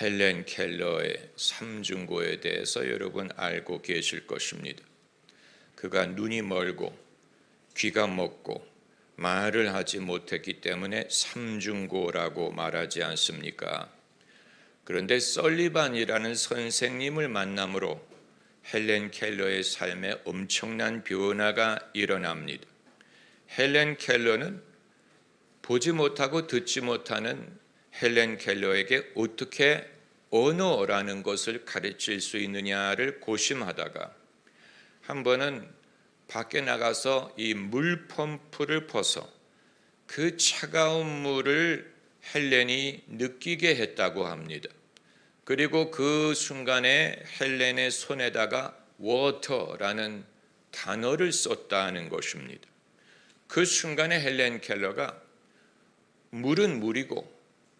헬렌 켈러의 삼중고에 대해서 여러분 알고 계실 것입니다. 그가 눈이 멀고 귀가 먹고 말을 하지 못했기 때문에 삼중고라고 말하지 않습니까? 그런데 썰리반이라는 선생님을 만남으로 헬렌 켈러의 삶에 엄청난 변화가 일어납니다. 헬렌 켈러는 보지 못하고 듣지 못하는 헬렌 켈러에게 어떻게 언어라는 것을 가르칠 수 있느냐를 고심하다가 한 번은 밖에 나가서 이 물 펌프를 퍼서 그 차가운 물을 헬렌이 느끼게 했다고 합니다. 그리고 그 순간에 헬렌의 손에다가 워터라는 단어를 썼다는 것입니다. 그 순간에 헬렌 켈러가 물은 물이고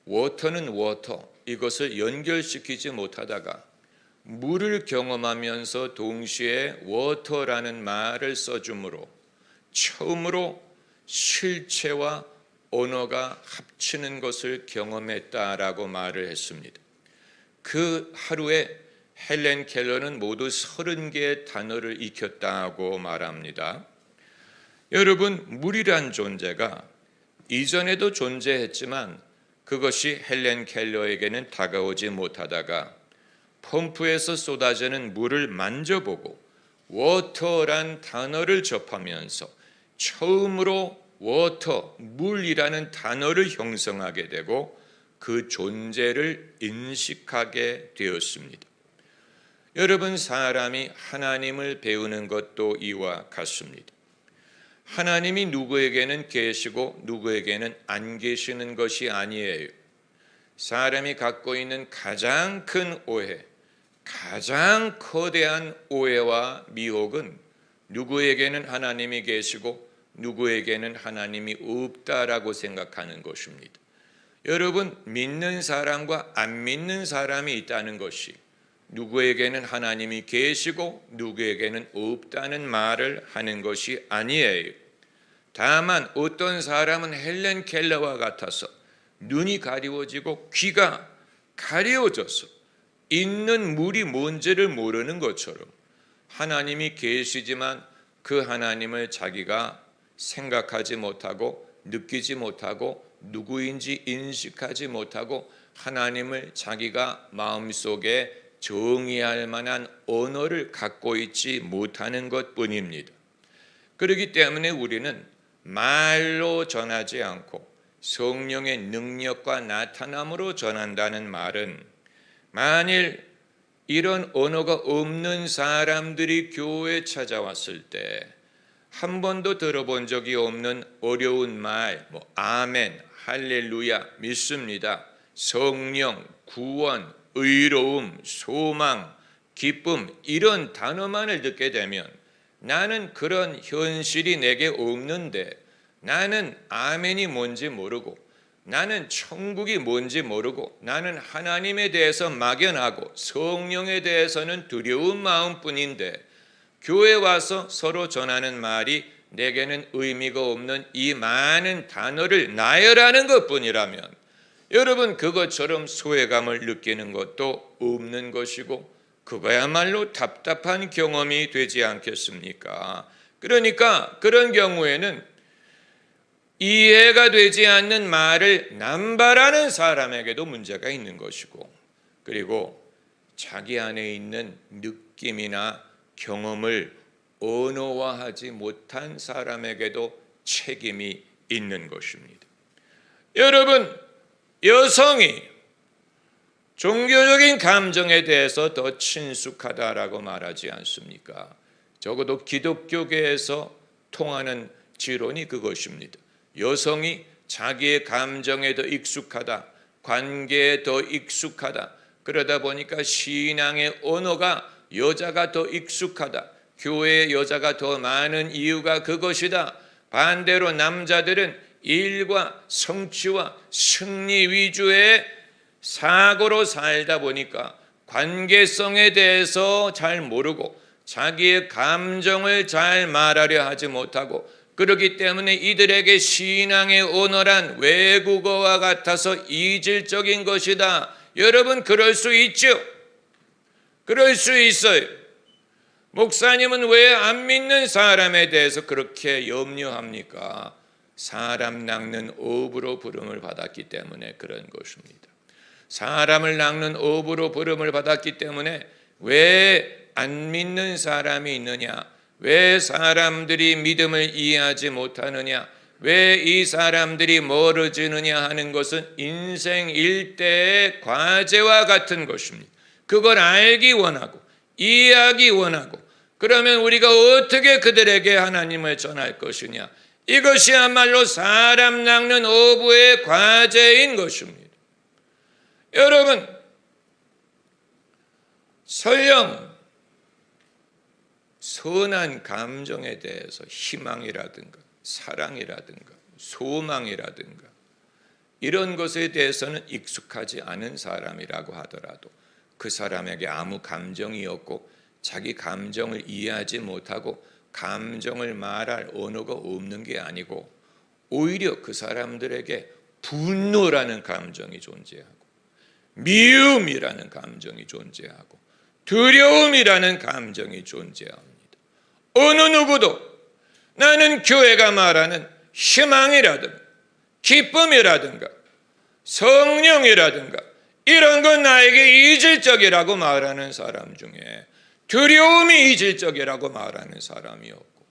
워터는 워터 이것을 연결시키지 못하다가 물을 경험하면서 동시에 워터라는 말을 써주므로 처음으로 실체와 언어가 합치는 것을 경험했다라고 말을 했습니다. 그 하루에 헬렌 켈러는 모두 30개의 단어를 익혔다고 말합니다. 여러분, 물이란 존재가 이전에도 존재했지만 그것이 헬렌 켈러에게는 다가오지 못하다가 펌프에서 쏟아지는 물을 만져보고 워터란 단어를 접하면서 처음으로 워터, 물이라는 단어를 형성하게 되고 그 존재를 인식하게 되었습니다. 여러분, 사람이 하나님을 배우는 것도 이와 같습니다. 하나님이 누구에게는 계시고 누구에게는 안 계시는 것이 아니에요. 사람이 갖고 있는 가장 큰 오해, 가장 거대한 오해와 미혹은 누구에게는 하나님이 계시고 누구에게는 하나님이 없다라고 생각하는 것입니다. 여러분, 믿는 사람과 안 믿는 사람이 있다는 것이 누구에게는 하나님이 계시고 누구에게는 없다는 말을 하는 것이 아니에요. 다만 어떤 사람은 헬렌 켈러와 같아서 눈이 가리워지고 귀가 가려워져서 있는 물이 뭔지를 모르는 것처럼 하나님이 계시지만 그 하나님을 자기가 생각하지 못하고 느끼지 못하고 누구인지 인식하지 못하고 하나님을 자기가 마음속에 정의할 만한 언어를 갖고 있지 못하는 것 뿐입니다. 그렇기 때문에 우리는 말로 전하지 않고 성령의 능력과 나타남으로 전한다는 말은 만일 이런 언어가 없는 사람들이 교회에 찾아왔을 때 한 번도 들어본 적이 없는 어려운 말, 뭐 아멘, 할렐루야, 믿습니다. 성령, 구원, 의로움, 소망, 기쁨 이런 단어만을 듣게 되면 나는 그런 현실이 내게 없는데 나는 아멘이 뭔지 모르고 나는 천국이 뭔지 모르고 나는 하나님에 대해서 막연하고 성령에 대해서는 두려운 마음뿐인데 교회 와서 서로 전하는 말이 내게는 의미가 없는 이 많은 단어를 나열하는 것뿐이라면 여러분 그것처럼 소외감을 느끼는 것도 없는 것이고 그거야말로 답답한 경험이 되지 않겠습니까? 그러니까 그런 경우에는 이해가 되지 않는 말을 남발하는 사람에게도 문제가 있는 것이고 그리고 자기 안에 있는 느낌이나 경험을 언어화하지 못한 사람에게도 책임이 있는 것입니다. 여러분, 여성이 종교적인 감정에 대해서 더 친숙하다라고 말하지 않습니까? 적어도 기독교계에서 통하는 지론이 그것입니다. 여성이 자기의 감정에 더 익숙하다, 관계에 더 익숙하다. 그러다 보니까 신앙의 언어가 여자가 더 익숙하다. 교회의 여자가 더 많은 이유가 그것이다. 반대로 남자들은 일과 성취와 승리 위주의 사고로 살다 보니까 관계성에 대해서 잘 모르고 자기의 감정을 잘 말하려 하지 못하고 그렇기 때문에 이들에게 신앙의 언어란 외국어와 같아서 이질적인 것이다. 여러분 그럴 수 있죠. 그럴 수 있어요. 목사님은 왜 안 믿는 사람에 대해서 그렇게 염려합니까? 사람 낚는 업으로 부름을 받았기 때문에 그런 것입니다. 사람을 낚는 업으로 부름을 받았기 때문에 왜 안 믿는 사람이 있느냐? 왜 사람들이 믿음을 이해하지 못하느냐? 왜 이 사람들이 멀어지느냐 하는 것은 인생 일대의 과제와 같은 것입니다. 그걸 알기 원하고 이해하기 원하고 그러면 우리가 어떻게 그들에게 하나님을 전할 것이냐? 이것이야말로 사람 낚는 어부의 과제인 것입니다. 여러분, 설령 선한 감정에 대해서 희망이라든가 사랑이라든가 소망이라든가 이런 것에 대해서는 익숙하지 않은 사람이라고 하더라도 그 사람에게 아무 감정이 없고 자기 감정을 이해하지 못하고 감정을 말할 언어가 없는 게 아니고 오히려 그 사람들에게 분노라는 감정이 존재하고 미움이라는 감정이 존재하고 두려움이라는 감정이 존재합니다. 어느 누구도 나는 교회가 말하는 희망이라든가 기쁨이라든가 성령이라든가 이런 건 나에게 이질적이라고 말하는 사람 중에 두려움이 이질적이라고 말하는 사람이 없고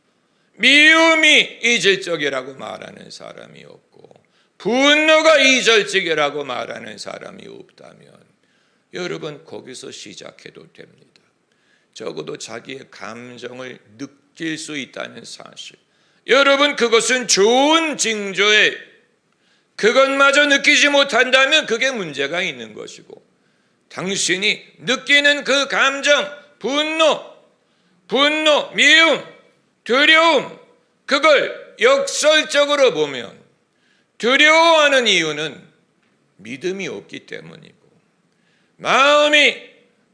미움이 이질적이라고 말하는 사람이 없고 분노가 이질적이라고 말하는 사람이 없다면 여러분 거기서 시작해도 됩니다. 적어도 자기의 감정을 느낄 수 있다는 사실. 여러분 그것은 좋은 징조에 그것마저 느끼지 못한다면 그게 문제가 있는 것이고 당신이 느끼는 그 감정, 분노, 분노, 미움, 두려움 그걸 역설적으로 보면 두려워하는 이유는 믿음이 없기 때문이고 마음이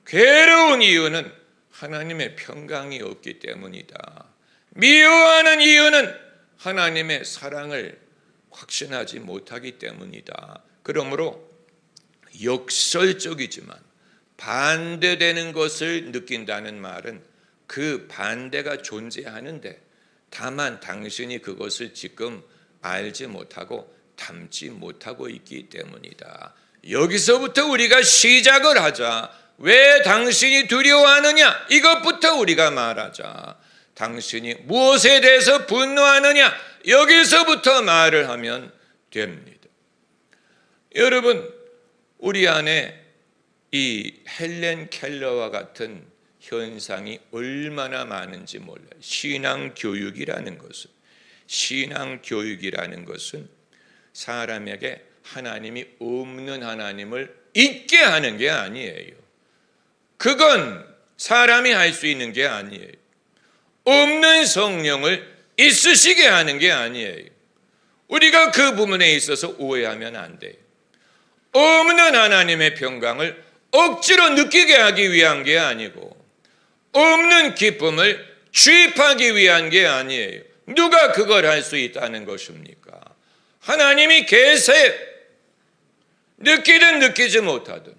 괴로운 이유는 하나님의 평강이 없기 때문이다. 미워하는 이유는 하나님의 사랑을 확신하지 못하기 때문이다. 그러므로 역설적이지만 반대되는 것을 느낀다는 말은 그 반대가 존재하는데 다만 당신이 그것을 지금 알지 못하고 담지 못하고 있기 때문이다. 여기서부터 우리가 시작을 하자. 왜 당신이 두려워하느냐? 이것부터 우리가 말하자. 당신이 무엇에 대해서 분노하느냐? 여기서부터 말을 하면 됩니다. 여러분, 우리 안에 이 헬렌 켈러와 같은 현상이 얼마나 많은지 몰라요. 신앙 교육이라는 것은 신앙 교육이라는 것은 사람에게 하나님이 없는 하나님을 잊게 하는 게 아니에요. 그건 사람이 할 수 있는 게 아니에요. 없는 성령을 있으시게 하는 게 아니에요. 우리가 그 부분에 있어서 오해하면 안 돼요. 없는 하나님의 평강을 억지로 느끼게 하기 위한 게 아니고 없는 기쁨을 주입하기 위한 게 아니에요. 누가 그걸 할 수 있다는 것입니까? 하나님이 계세요. 느끼든 느끼지 못하든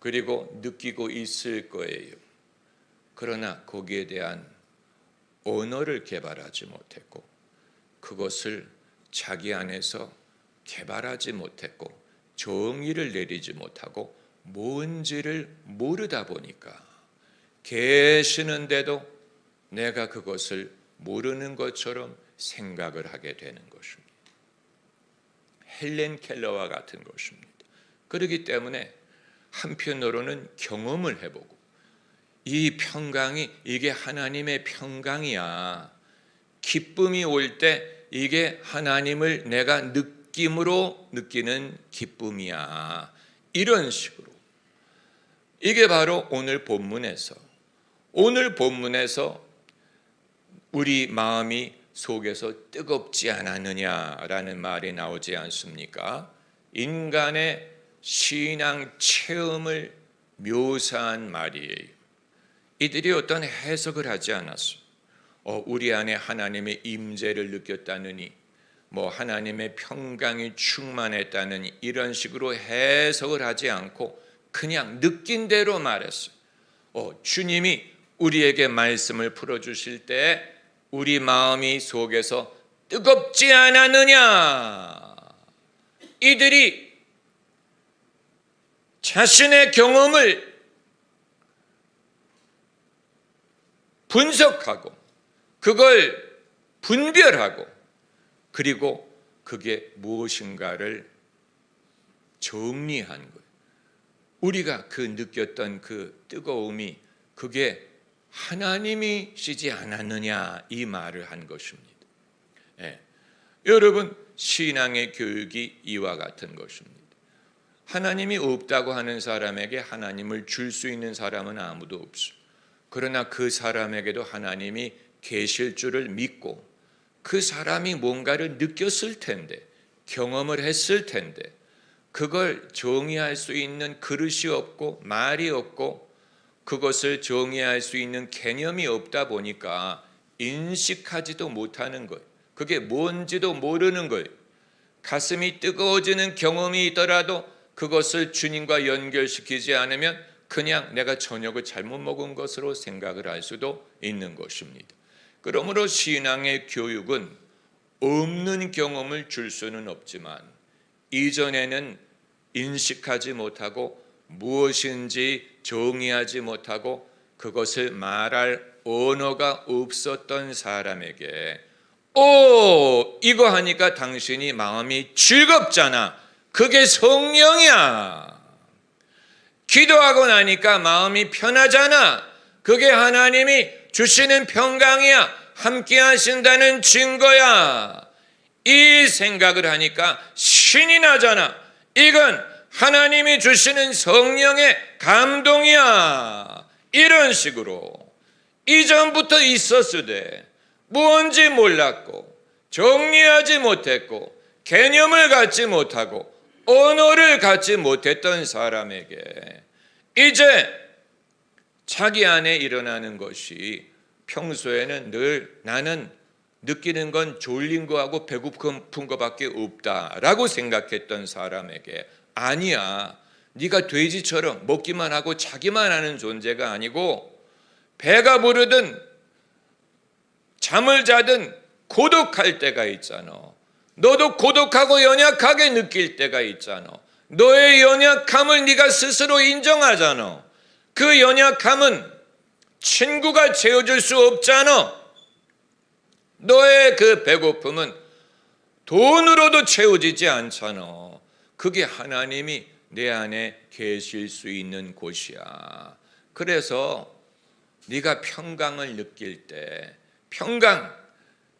그리고 느끼고 있을 거예요. 그러나 거기에 대한 언어를 개발하지 못했고 그것을 자기 안에서 개발하지 못했고 정의를 내리지 못하고 뭔지를 모르다 보니까 계시는데도 내가 그것을 모르는 것처럼 생각을 하게 되는 것입니다. 헬렌 켈러와 같은 것입니다. 그렇기 때문에 한편으로는 경험을 해보고 이 평강이 이게 하나님의 평강이야. 기쁨이 올 때 이게 하나님을 내가 느낌으로 느끼는 기쁨이야. 이런 식으로. 이게 바로 오늘 본문에서 오늘 본문에서 우리 마음이 속에서 뜨겁지 않았느냐라는 말이 나오지 않습니까? 인간의 신앙 체험을 묘사한 말이에요. 이들이 어떤 해석을 하지 않았어. 어, 우리 안에 하나님의 임재를 느꼈다느니, 뭐 하나님의 평강이 충만했다느니 이런 식으로 해석을 하지 않고 그냥 느낀 대로 말했어요. 어, 주님이 우리에게 말씀을 풀어주실 때 우리 마음이 속에서 뜨겁지 않았느냐? 이들이 자신의 경험을 분석하고 그걸 분별하고 그리고 그게 무엇인가를 정리한 거예요. 우리가 그 느꼈던 그 뜨거움이 그게 하나님이시지 않았느냐 이 말을 한 것입니다. 예. 여러분 신앙의 교육이 이와 같은 것입니다. 하나님이 없다고 하는 사람에게 하나님을 줄 수 있는 사람은 아무도 없어. 그러나 그 사람에게도 하나님이 계실 줄을 믿고 그 사람이 뭔가를 느꼈을 텐데 경험을 했을 텐데 그걸 정의할 수 있는 그릇이 없고 말이 없고 그것을 정의할 수 있는 개념이 없다 보니까 인식하지도 못하는 거예요. 그게 뭔지도 모르는 거예요. 가슴이 뜨거워지는 경험이 있더라도 그것을 주님과 연결시키지 않으면 그냥 내가 저녁을 잘못 먹은 것으로 생각을 할 수도 있는 것입니다. 그러므로 신앙의 교육은 없는 경험을 줄 수는 없지만 이전에는 인식하지 못하고 무엇인지 정의하지 못하고 그것을 말할 언어가 없었던 사람에게 오 이거 하니까 당신이 마음이 즐겁잖아. 그게 성령이야. 기도하고 나니까 마음이 편하잖아. 그게 하나님이 주시는 평강이야. 함께 하신다는 증거야 이 생각을 하니까 신이 나잖아 이건 하나님이 주시는 성령의 감동이야. 이런 식으로 이전부터 있었으되 뭔지 몰랐고 정리하지 못했고 개념을 갖지 못하고 언어를 갖지 못했던 사람에게 이제 자기 안에 일어나는 것이 평소에는 늘 나는 느끼는 건 졸린 거하고 배고픈 거밖에 없다라고 생각했던 사람에게 아니야. 네가 돼지처럼 먹기만 하고 자기만 하는 존재가 아니고 배가 부르든 잠을 자든 고독할 때가 있잖아. 너도 고독하고 연약하게 느낄 때가 있잖아. 너의 연약함을 네가 스스로 인정하잖아. 그 연약함은 친구가 채워줄 수 없잖아. 너의 그 배고픔은 돈으로도 채워지지 않잖아. 그게 하나님이 내 안에 계실 수 있는 곳이야. 그래서 네가 평강을 느낄 때 평강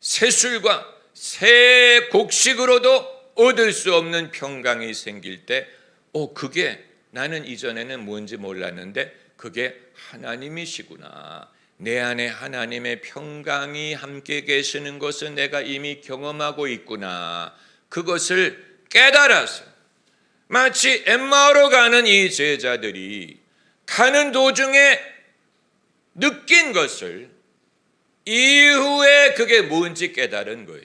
새술과 새 곡식으로도 얻을 수 없는 평강이 생길 때 어, 그게 나는 이전에는 뭔지 몰랐는데 그게 하나님이시구나. 내 안에 하나님의 평강이 함께 계시는 것을 내가 이미 경험하고 있구나. 그것을 깨달아서 마치 엠마오로 가는 이 제자들이 가는 도중에 느낀 것을 이후에 그게 뭔지 깨달은 거예요.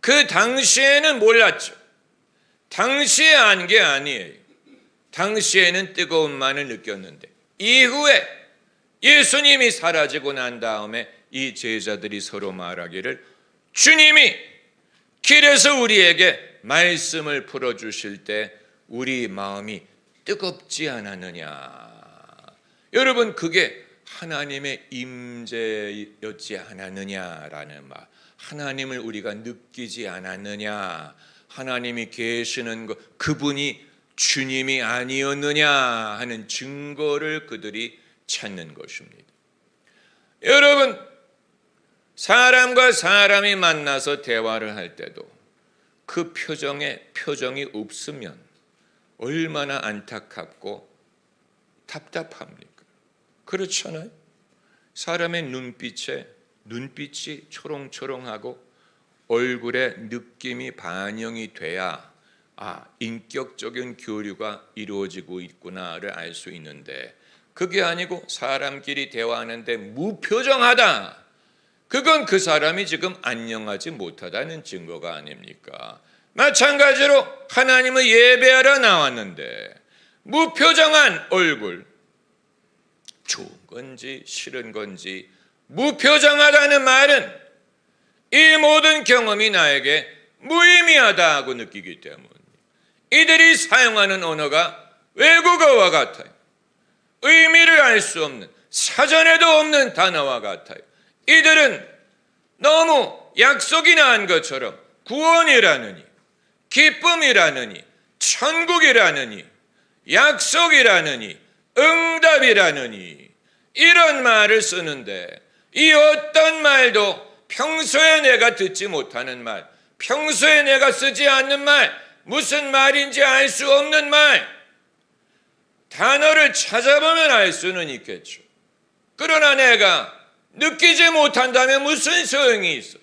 그 당시에는 몰랐죠. 당시에 안 게 아니에요. 당시에는 뜨거움만을 느꼈는데 이후에 예수님이 사라지고 난 다음에 이 제자들이 서로 말하기를 주님이 길에서 우리에게 말씀을 풀어 주실 때 우리 마음이 뜨겁지 않았느냐. 여러분 그게 하나님의 임재였지 않았느냐라는 말. 하나님을 우리가 느끼지 않았느냐. 하나님이 계시는 것 그분이 주님이 아니었느냐 하는 증거를 그들이 찾는 것입니다. 여러분, 사람과 사람이 만나서 대화를 할 때도 그 표정에 표정이 없으면 얼마나 안타깝고 답답합니까? 그렇잖아요. 사람의 눈빛에 눈빛이 초롱초롱하고 얼굴에 느낌이 반영이 돼야 아, 인격적인 교류가 이루어지고 있구나를 알 수 있는데 그게 아니고 사람끼리 대화하는데 무표정하다. 그건 그 사람이 지금 안녕하지 못하다는 증거가 아닙니까? 마찬가지로 하나님을 예배하러 나왔는데 무표정한 얼굴, 좋은 건지 싫은 건지 무표정하다는 말은 이 모든 경험이 나에게 무의미하다고 느끼기 때문 이들이 사용하는 언어가 외국어와 같아요. 의미를 알 수 없는 사전에도 없는 단어와 같아요. 이들은 너무 약속이나 한 것처럼 구원이라느니 기쁨이라느니 천국이라느니 약속이라느니 응답이라느니 이런 말을 쓰는데 이 어떤 말도 평소에 내가 듣지 못하는 말, 평소에 내가 쓰지 않는 말, 무슨 말인지 알 수 없는 말, 단어를 찾아보면 알 수는 있겠죠. 그러나 내가 느끼지 못한다면 무슨 소용이 있어?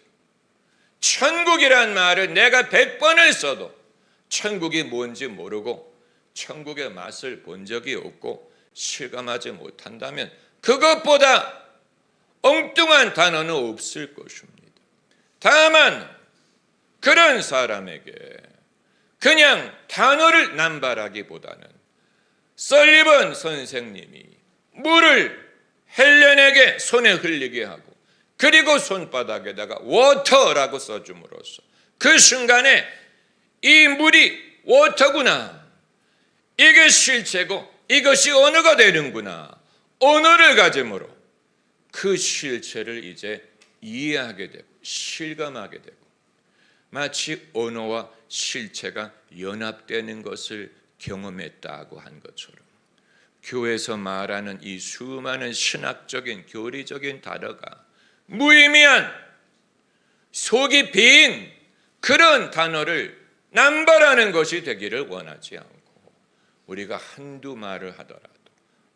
천국이란 말을 내가 백 번을 써도 천국이 뭔지 모르고 천국의 맛을 본 적이 없고 실감하지 못한다면 그것보다 엉뚱한 단어는 없을 것입니다. 다만 그런 사람에게 그냥 단어를 남발하기보다는 썰리번 선생님이 물을 헬렌에게 손에 흘리게 하고 그리고 손바닥에다가 워터라고 써줌으로써 그 순간에 이 물이 워터구나. 이게 실체고 이것이 언어가 되는구나. 언어를 가짐으로 그 실체를 이제 이해하게 되고 실감하게 되고 마치 언어와 실체가 연합되는 것을 경험했다고 한 것처럼 교회에서 말하는 이 수많은 신학적인 교리적인 단어가 무의미한 속이 빈 그런 단어를 남발하는 것이 되기를 원하지 않고 우리가 한두 말을 하더라도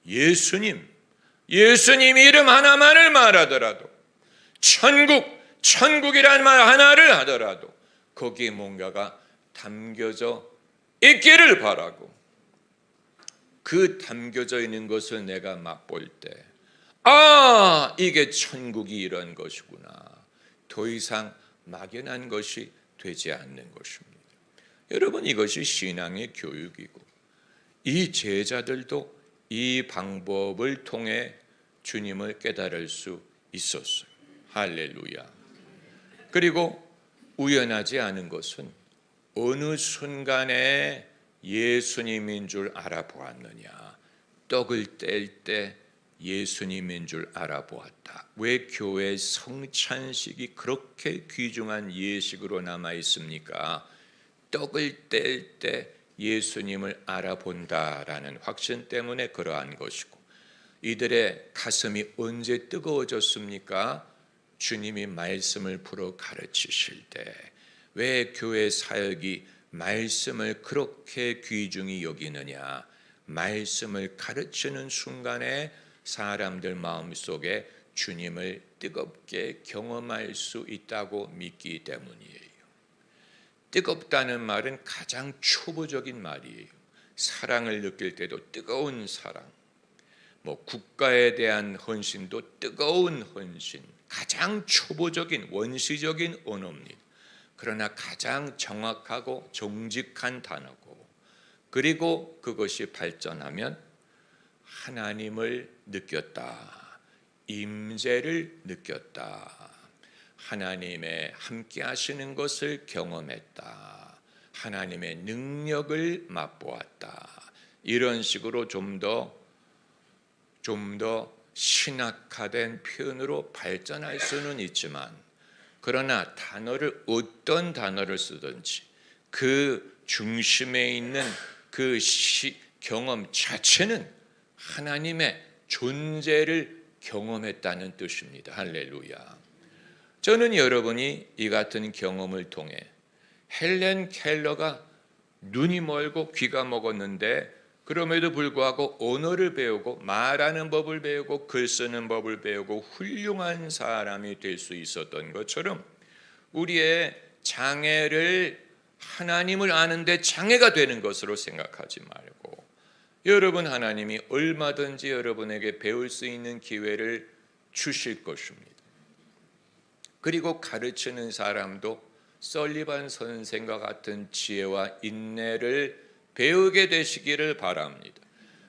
예수님, 예수님 이름 하나만을 말하더라도 천국, 천국이란 말 하나를 하더라도 거기에 뭔가가 담겨져 있기를 바라고 그 담겨져 있는 것을 내가 맛볼 때, 아, 이게 천국이 이런 것이구나. 더 이상 막연한 것이 되지 않는 것입니다. 여러분, 이것이 신앙의 교육이고, 이 제자들도 이 방법을 통해 주님을 깨달을 수 있었어요. 할렐루야. 그리고 우연하지 않은 것은 어느 순간에 예수님인 줄 알아보았느냐? 떡을 뗄 때 예수님인 줄 알아보았다. 왜 교회 성찬식이 그렇게 귀중한 예식으로 남아 있습니까? 떡을 뗄 때 예수님을 알아본다라는 확신 때문에 그러한 것이고 이들의 가슴이 언제 뜨거워졌습니까? 주님이 말씀을 풀어 가르치실 때 왜 교회 사역이 말씀을 그렇게 귀중히 여기느냐? 말씀을 가르치는 순간에 사람들 마음속에 주님을 뜨겁게 경험할 수 있다고 믿기 때문이에요. 뜨겁다는 말은 가장 초보적인 말이에요. 사랑을 느낄 때도 뜨거운 사랑. 뭐 국가에 대한 헌신도 뜨거운 헌신. 가장 초보적인 원시적인 언어입니다. 그러나 가장 정확하고 정직한 단어고 그리고 그것이 발전하면 하나님을 느꼈다. 임재를 느꼈다. 하나님의 함께 하시는 것을 경험했다. 하나님의 능력을 맛보았다. 이런 식으로 좀 더 좀더 신학화된 표현으로 발전할 수는 있지만 그러나 단어를 어떤 단어를 쓰든지 그 중심에 있는 그 시, 경험 자체는 하나님의 존재를 경험했다는 뜻입니다. 할렐루야. 저는 여러분이 이 같은 경험을 통해 헬렌 켈러가 눈이 멀고 귀가 먹었는데 그럼에도 불구하고 언어를 배우고 말하는 법을 배우고 글 쓰는 법을 배우고 훌륭한 사람이 될 수 있었던 것처럼 우리의 장애를 하나님을 아는데 장애가 되는 것으로 생각하지 말고 여러분 하나님이 얼마든지 여러분에게 배울 수 있는 기회를 주실 것입니다. 그리고 가르치는 사람도 썰리반 선생과 같은 지혜와 인내를 배우게 되시기를 바랍니다.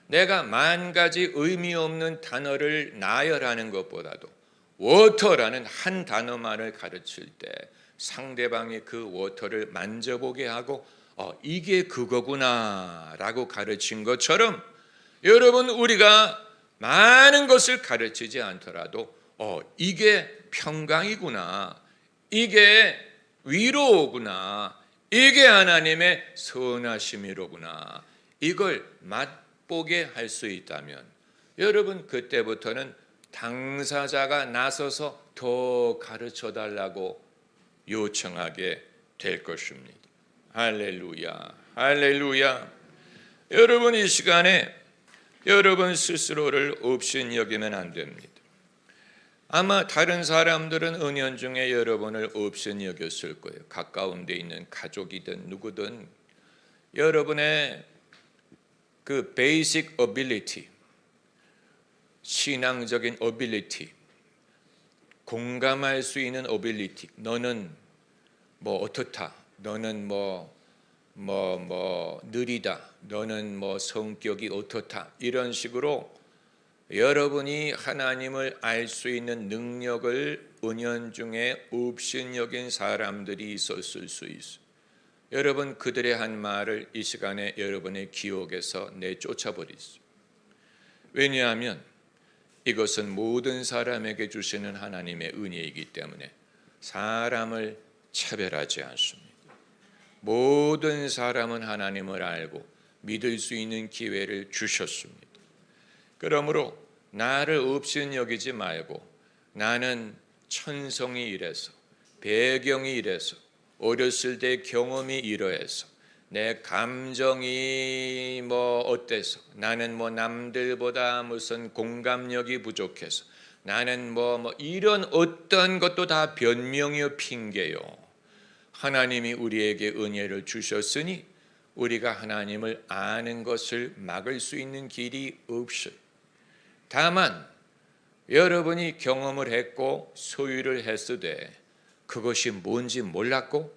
내가 만 가지 의미 없는 단어를 나열하는 것보다도 워터라는 한 단어만을 가르칠 때 상대방이 그 워터를 만져보게 하고 어, 이게 그거구나라고 가르친 것처럼 여러분 우리가 많은 것을 가르치지 않더라도 어, 이게 평강이구나. 이게 위로구나. 이게 하나님의 선하심이로구나. 이걸 맛보게 할 수 있다면 여러분 그때부터는 당사자가 나서서 더 가르쳐 달라고 요청하게 될 것입니다. 할렐루야. 할렐루야. 여러분 이 시간에 여러분 스스로를 없인 여기면 안 됩니다. 아마 다른 사람들은 은연 중에 여러분을 없인 여겼을 거예요. 가까운 데 있는 가족이든 누구든 여러분의 그 베이직 어빌리티 신앙적인 어빌리티 공감할 수 있는 어빌리티 너는 뭐 어떻다 너는 뭐 뭐뭐 느리다 너는 뭐 성격이 어떻다 이런 식으로 여러분이 하나님을 알 수 있는 능력을 은연 중에 업신여긴 사람들이 있었을 수 있어. 여러분 그들의 한 말을 이 시간에 여러분의 기억에서 내쫓아 버리소. 왜냐하면 이것은 모든 사람에게 주시는 하나님의 은혜이기 때문에 사람을 차별하지 않습니다. 모든 사람은 하나님을 알고 믿을 수 있는 기회를 주셨습니다. 그러므로 나를 없인 여기지 말고 나는 천성이 이래서 배경이 이래서 어렸을 때 경험이 이러해서 내 감정이 뭐 어때서 나는 뭐 남들보다 무슨 공감력이 부족해서 나는 뭐, 뭐 이런 어떤 것도 다 변명이요 핑계요. 하나님이 우리에게 은혜를 주셨으니 우리가 하나님을 아는 것을 막을 수 있는 길이 없어요. 다만 여러분이 경험을 했고 소유를 했으되 그것이 뭔지 몰랐고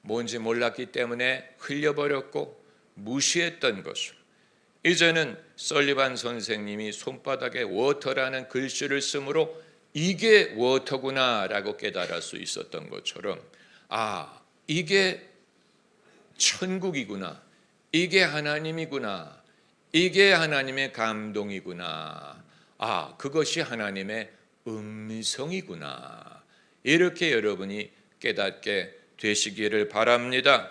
뭔지 몰랐기 때문에 흘려버렸고 무시했던 것을 이제는 설리반 선생님이 손바닥에 워터라는 글씨를 쓰므로 이게 워터구나라고 깨달을 수 있었던 것처럼 아 이게 천국이구나 이게 하나님이구나 이게 하나님의 감동이구나 아 그것이 하나님의 음성이구나 이렇게 여러분이 깨닫게 되시기를 바랍니다.